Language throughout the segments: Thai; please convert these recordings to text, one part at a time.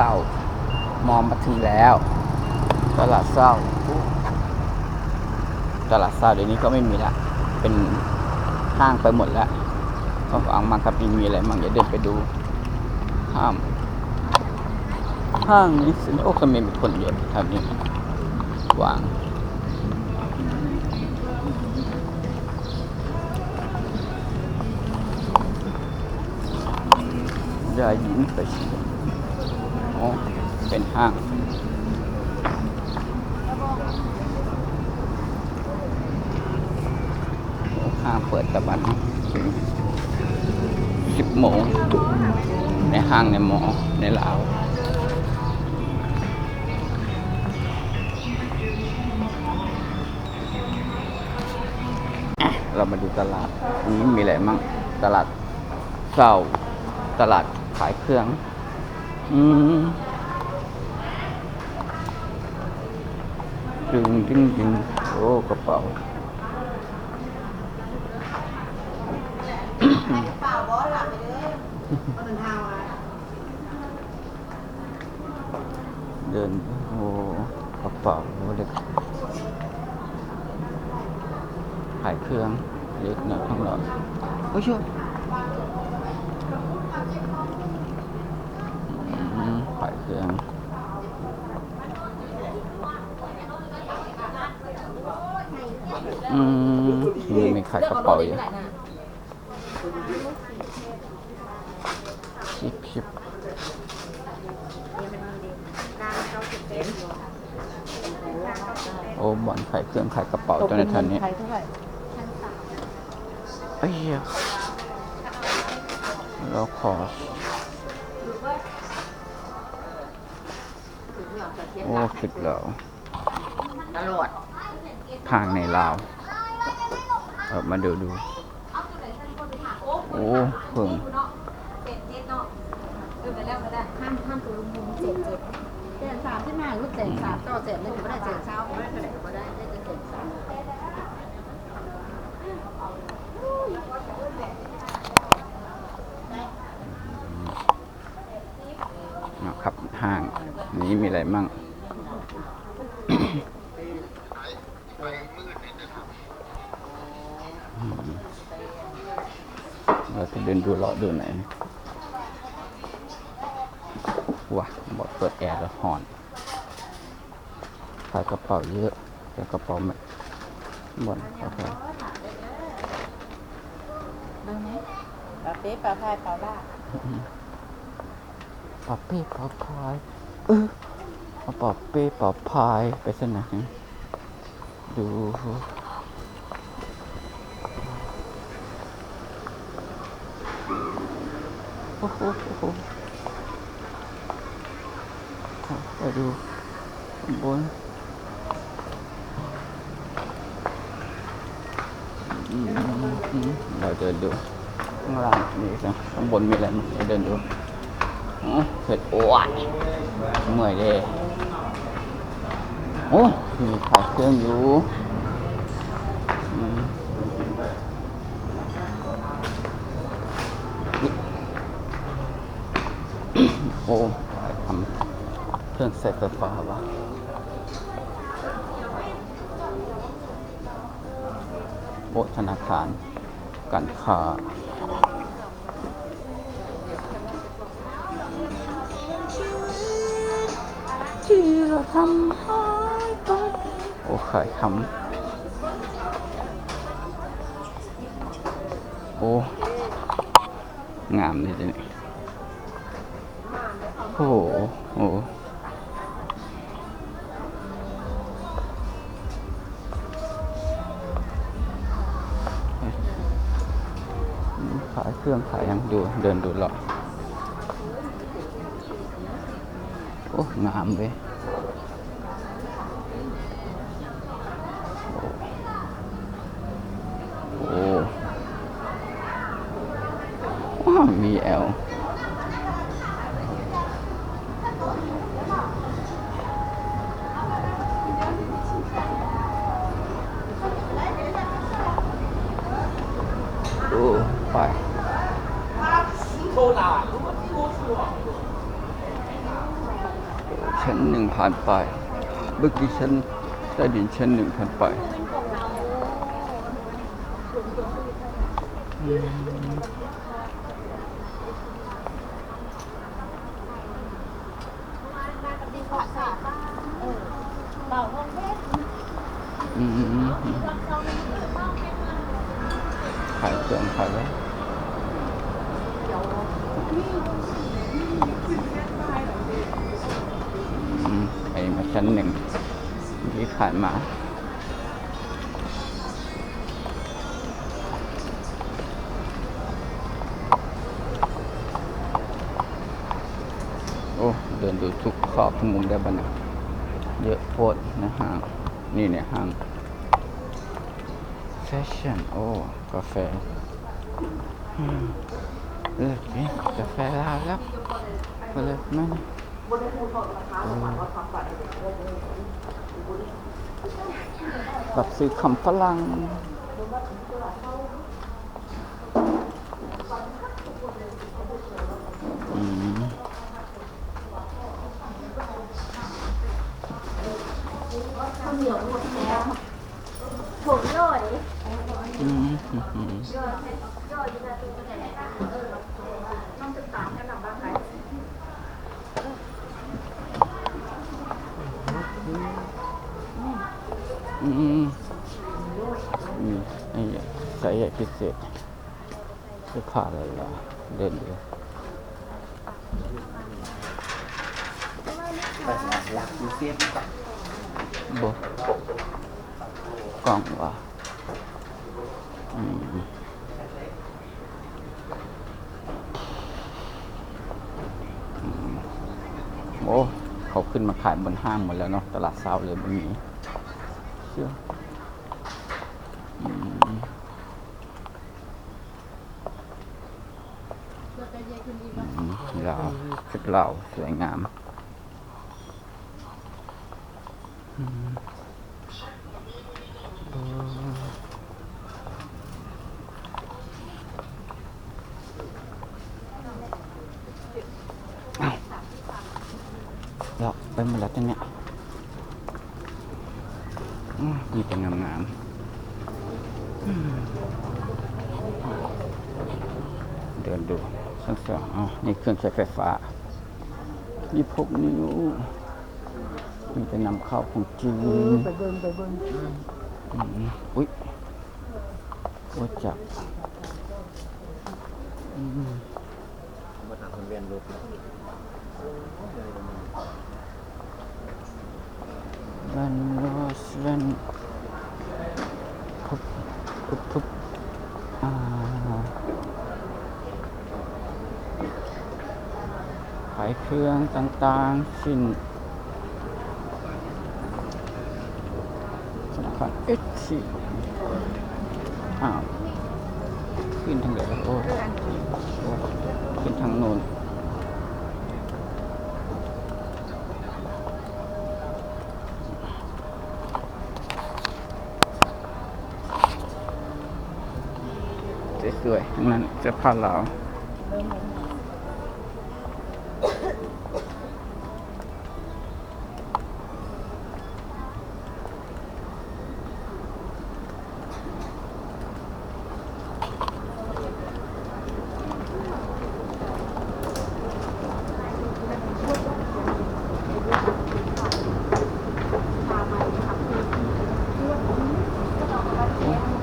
เศร้ามองมาถึงแล้ว ตลาดเศร้า ตลาดเศร้าเดี๋ยวนี้ก็ไม่มีละ เป็นห้างไปหมดแล้วก็ฟังมังครับมีอะไรมั่งอย่าเดินไปดู ห้าม ห้างนี้สินโอ้ก็ม่มีคนเยอะแถวนี้วางยาหญิงไปชิ อ๋อเป็นห้างห้างเปิดตะวันถึงสิบโมงในห้างในหมอในลาวเรามาดูตลาดนนี้มีอะไรมั่งตลาดเศร้าตลาดขายเครื่อง อืมดึงดึงดึงโอ้กระเป๋าเป๋าบอสหลับไปเลยคนหนึ่งเฮาเดินโอ้กระเป๋าเล็กขายเครื่องเล็กหน่อยข้างหลังโอ้ยช่วยอื มขายเครื่องอืมนี่มีขายกระเป๋าอยู่ชิปชิปโอ้บอลขายเครื่องขายกระเป๋าตัวในทันนี้ใครเท่าไหร่เอ้ยเราขอโอ้สุดแล้วตลอดทางในลาวเออมาดูดู โอ้เพิ่งห้ามห้ามตัวลุงมุมเจ็ดเจ็ดเจ็ดสามที่มาลูกเจ็ดสามต่อเจ็ดเลยถือว่าได้เจ็ดเช้าไม่ได้เท่าไหร่ก็ได้ได้เจ็ดสาม นะครับ ห้างนี้มีอะไรมั่งเราจะเดินดูเลาะดูไหนอยว้าบอกเปิดแอร์แล้วหอนขายกระเป๋าเยอะแต่กระเป๋าไม่บ่นกาแฟดูไหมปลาเป๊ะปลาพายปลาบ้า ปอเป้ปอพายเออเอาปอเป้ปอพายไปสนะดูโอ้โหโอ้โหไปดูข้างบนเราเดินดูข้างล่างนี่นะข้างบนมีอะไรมั้งเราเดินดู เผ็ดโอ้ยเมื่อยเลยโอ้มีขายเครื่องอยู่โอ้ทำเครื่องใส่ไฟฟ้าวะโอ้ธนาคารการค้า ที่เราทำหายไปโอ้ขายคำโอ้งามเลยทีนี่โอ้โหโอ้โหขายเครื่องขายยังดูเดินดูหรอโอ้งามเว้ย โอ้ว้าวมีแอลโอ้ไปผ่านไปเมื่อกี้ชั้นใต้ดินชั้นหนึ่งผ่านไป อืมเต่าห้องเพชรอืมอืมอืมอืมขายเครื่องขายแล้วอืมไปมาชั้นหนึ่งที่ผ่านมา เดินดูทุกขอบทุกมุมได้บ้างนะเยอะโพดนะห้าง นี่เนี่ยห้างแฟชั่นโอ้กาแฟเลิกกินกาแฟลาวแล้วเลิกไหมนะอืมแบบซื้อคำฝรั่งอืม ข้าวเหนียวหมดแล้วถุงย่อยอืมอืมอืมย่อยย่อยอยู่ในตู้ไหนเออน้องจะตามกันหลังบ้านไหนอืมอืมอืมไอ้สายใหญ่พิเศษเสื้อผ้าอะไรล่ะเดินดูหลักยูเซียน บกล่องว่ะโอ้ เขาขึ้นมาขายบนห้างหมดแล้วเนาะ ตลาดเช้าเลยมันมีเชื่ออืมอืมลาวชุดลาสวยงามอืมเออเอ้าหลอก ไปหมดแล้วจังเนี่ยมีแต่งามๆอืมเดินดูทั้งสองอ๋อนี่เครื่องใช้ไฟฟ้ายี่พกนิ้วมีแต่นำเข้าของจีนไปเบิ่งไปเบิ่งอุ้ยว่าจับมาถามคนเรียนร ถบันโรสบันทุบทุบทุบอ่าขายเครื่องต่างๆ สิ้นสำคัญเอ็ดสิอ้าว ขึ้นทางไหนแล้วโอ้ขึ้นทางโน้น ด้วยทั้งนั้นเสื้อผ้าเราว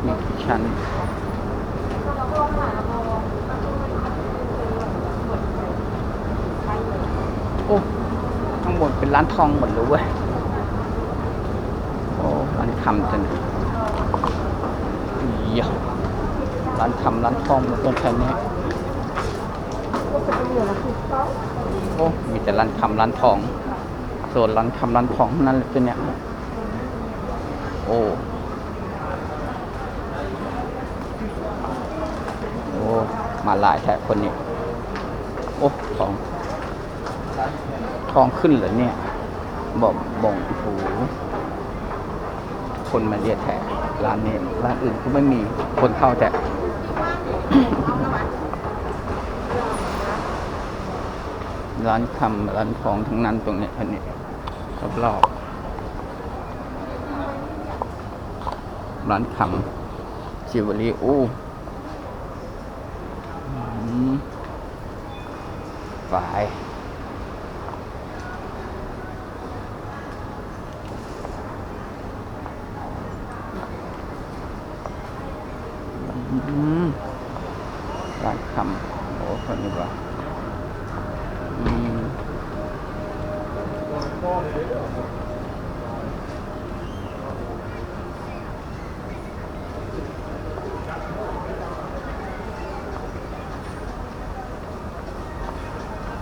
มีกี่ชั้น โอ้ ข้างบนเป็น ร้านทองหมดเลยเว้ยโอ้ร้านคำจังเยี่ยร้านคำร้านทองหมดต้นแค่นี้ก็เป็นเหลือละคือเขาโอ้มีแต่ร้านคำร้านทอง ส่วนร้านคำร้านทองนั่นเลยตัวเนี้ยโอ้โอ้มาหลายแถบคนนี้โอ้ทองทองขึ้นเหรอเนี่ย บอกบ่งโอ้โหคนมาเรียกแถบร้านนี้ร้านอื่นก็ไม่มีคนเข้าแต่ร้านคำร้านทองทั้งนั้นตรงนี้ท่านนี้รอบๆร้านคำชิวเวลรี่อู้อืมฝ่าย อืมร้านคำโอ้คนนี้ว่าอืม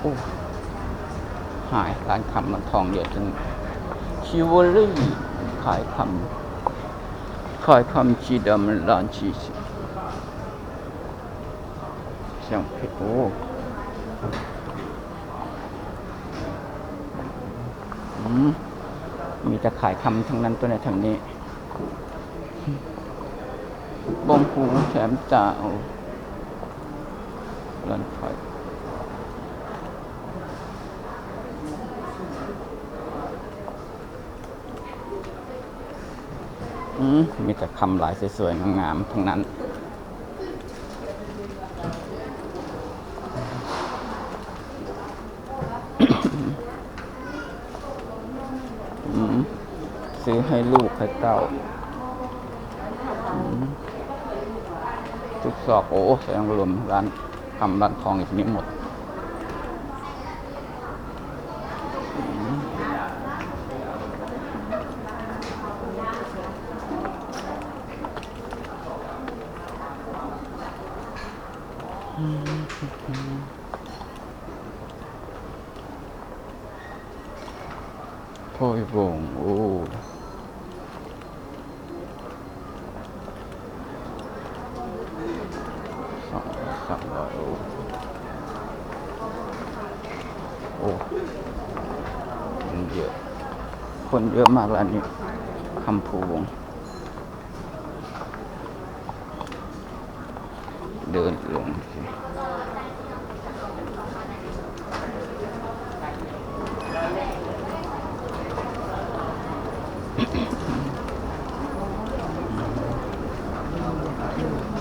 โอ้หายร้านคำมันทองเยอะจังชิวเวลรี่ขายคำขายคำชีดำร้านชีสเสียงเพชรโอ้มีแต่ขายคำทั้งนั้นตัวในทางนี้บงหูแถมจ่าโอ้ร้านขายอื มีแต่คำหลายสวยๆงามๆทั้งนั้น ซื้อให้ลูกให้เต้าทุกซอกโอ้แสดงรวมร้านทำร้านทองอีกนี้หมดอืม โพงโอ้สองสามร้อยโอ้โอ้คนเยอะ คนเยอะมากร้านนี้คำพูวงเดินลงสิ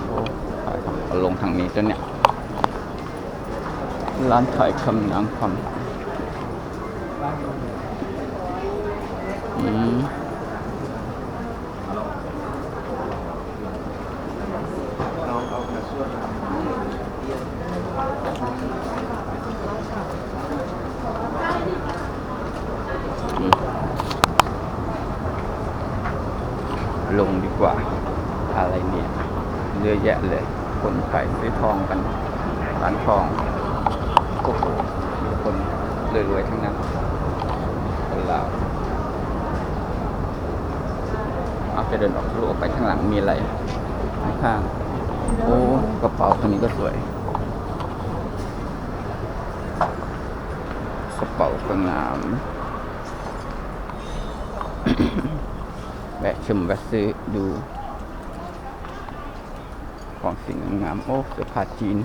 โอ้ขายคำเอาลงทางนี้ตัวเนี่ย ร้านขายคำนางคำอืม น้องเอากระช่วย ลงดีกว่า อะไรเนี่ยเยอะแยะเลย คนขายซื้อทองกัน ร้านทอง โอ้โหมีคนรวยๆทั้งนั้น คนลาวเอา จะเดินออกลูกออกไปข้างหลังมีอะไรข้างโอ้กระเป๋าตัวนี้ก็สวยกระเป๋าก็งามแวะชมแวะซื้อดูของสิ่งงามโอ้เสื้อผ้าจีน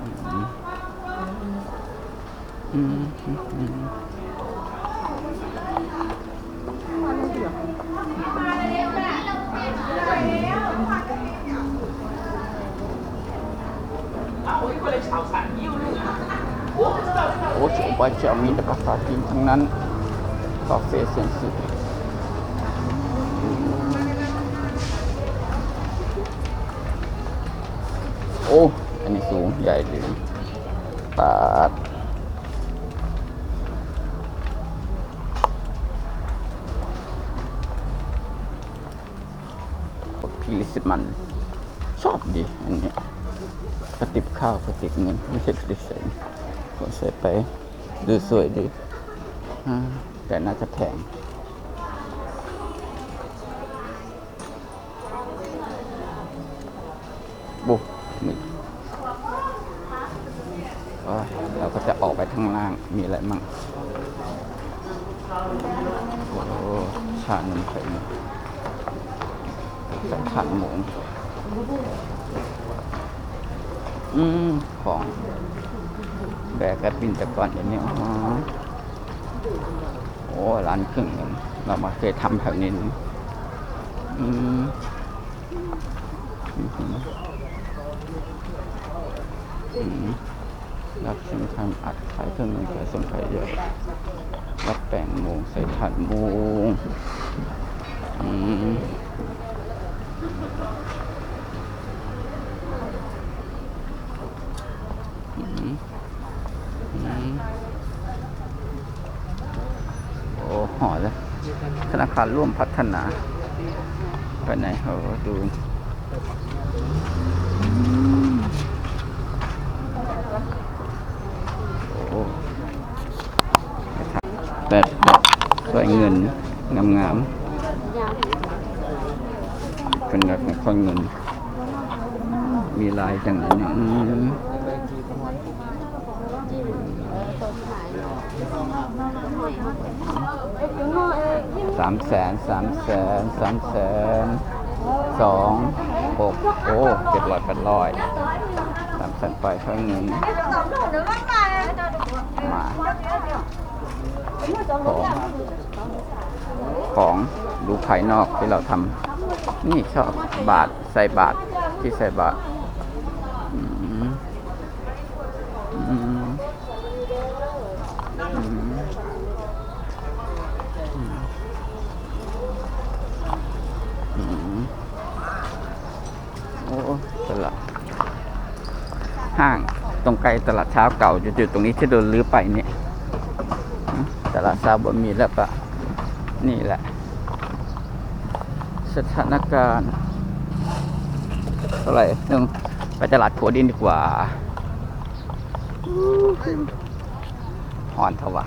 อืมอืมอืม โหบาเจ้ามีแต่ภาษาจีนทั้งนั้นคาเฟ่เซนสึโอ้ อันนี้สูงใหญ่เลยปาดพิลิสมัน ชอบดี อันนี้กระติบข้าวกระติบเงินไม่ใช่กระติบใส่ก็ใส่ไป ดูสวยดีอ่าแต่น่าจะแพงบุกนี่โอ้ยเราก็จะออกไปข้างล่าง มีอะไรมั่งโอ้โหชานมไข่มุกใส่ขันหมูอืม ของ แบกกระปินต่ก่อนเดี๋ยวนี้อ๋อโอ้โอ้ร้านเครื่องเรามาเคยทำแถวนี้นี่อืมรับสินค้าอัดขายเครื่องเงินขายส่งขายเยอะรับแป้งโมงใส่ถัดโมงอืมอืมอืมโอ้ ห่อแล้วธนาคารร่วมพัฒนา ไปไหนเออดูแบบสวยเงิน งามงามเป็นแบบคนเงิน มีลายจังเลยเนี่ย สามแสนสามแสนสามแสนสองหกโอ้เจ็ดร้อยแปดร้อยสามแสนไปค่อยเงินมาของของดูภายนอกที่เราทำนี่ชอบบาทใส่บาทที่ใส่บาทอืมอืมอืมอืมโอ้ตลาดห้าง ตรงไกลตลาดเช้าเก่าจุดๆตรงนี้ที่โดนรื้อไปเนี่ยตลาดเช้าบนมีแล้วก็นี่แหละ สถานการณ์เท่าไหร่นึงไปตลาดขัวดินดีกว่าหอนเถอะวะ